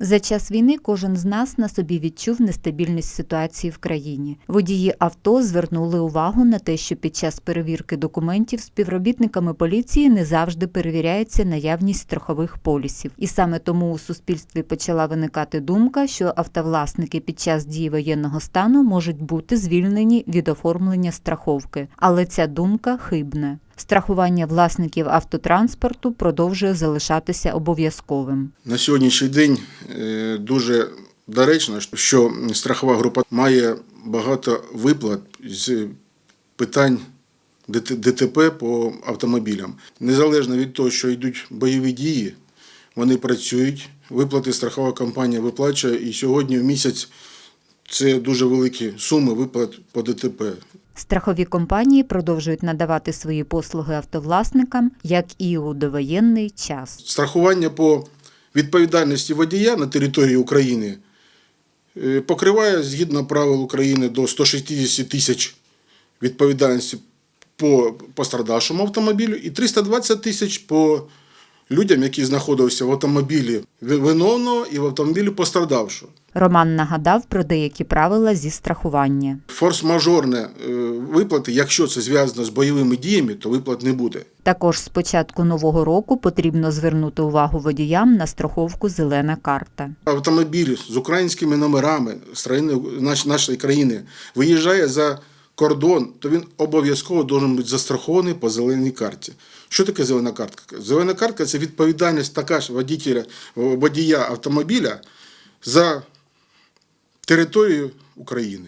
За час війни кожен з нас на собі відчув нестабільність ситуації в країні. Водії авто звернули увагу на те, що під час перевірки документів співробітниками поліції не завжди перевіряється наявність страхових полісів. І саме тому у суспільстві почала виникати думка, що автовласники під час дії воєнного стану можуть бути звільнені від оформлення страховки. Але ця думка хибна. Страхування власників автотранспорту продовжує залишатися обов'язковим. На сьогоднішній день е, дуже доречно, що страхова група має багато виплат з питань ДТП по автомобілям. Незалежно від того, що йдуть бойові дії, вони працюють, виплати страхова компанія виплачує, і сьогодні в місяць це дуже великі суми виплат по ДТП. Страхові компанії продовжують надавати свої послуги автовласникам, як і у довоєнний час. Страхування по відповідальності водія на території України е, покриває згідно правил України до 160 тисяч відповідальності по пострадавшому автомобілю і 320 тисяч по людям, які знаходилися в автомобілі виновного і в автомобілі пострадавшого. Роман нагадав про деякі правила зі страхування. Форс-мажорне е, виплати, якщо це зв'язано з бойовими діями, то виплат не буде. Також з початку нового року потрібно звернути увагу водіям на страховку Зелена карта. автомобіль з українськими номерами з країни, нашої країни виїжджає за кордон, то він обов'язково має бути застрахований по зеленій карті. Що таке зелена картка? Зелена картка це відповідальність така ж водителя, водія автомобіля за територію України.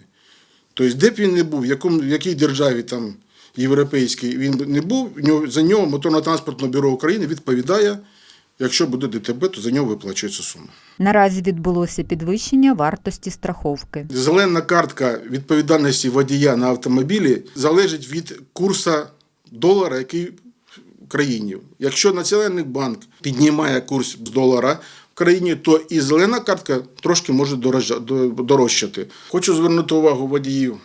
Тобто, де б він не був, в, якому, в якій державі там європейській він не був, за нього Моторно-транспортне бюро України відповідає, якщо буде ДТП, то за нього виплачується сума. Наразі відбулося підвищення вартості страховки. Зелена картка відповідальності водія на автомобілі залежить від курсу долара, який в країні. Якщо Національний банк піднімає курс з долара в країні, то і зелена картка трошки може дорожчати. Хочу звернути увагу водіїв,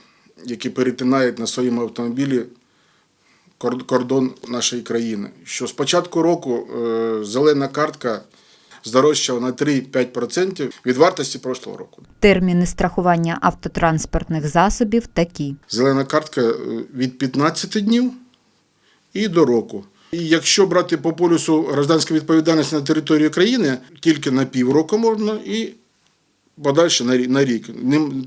які перетинають на своєму автомобілі кордон нашої країни. Що з початку року е, зелена картка здорожчала на 3-5% від вартості прошлого року. Терміни страхування автотранспортних засобів такі: Зелена картка е, від 15 днів і до року. І якщо брати по полюсу гражданської відповідальності на території країни, тільки на півроку можна і подальше на рі- на рік.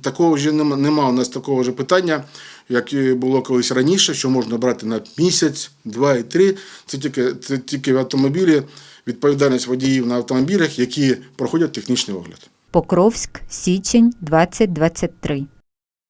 Такого вже нема, нема у нас такого ж питання, як було колись раніше, що можна брати на місяць, два і три. Це тільки, це тільки в автомобілі відповідальність водіїв на автомобілях, які проходять технічний огляд. Покровськ, січень 2023.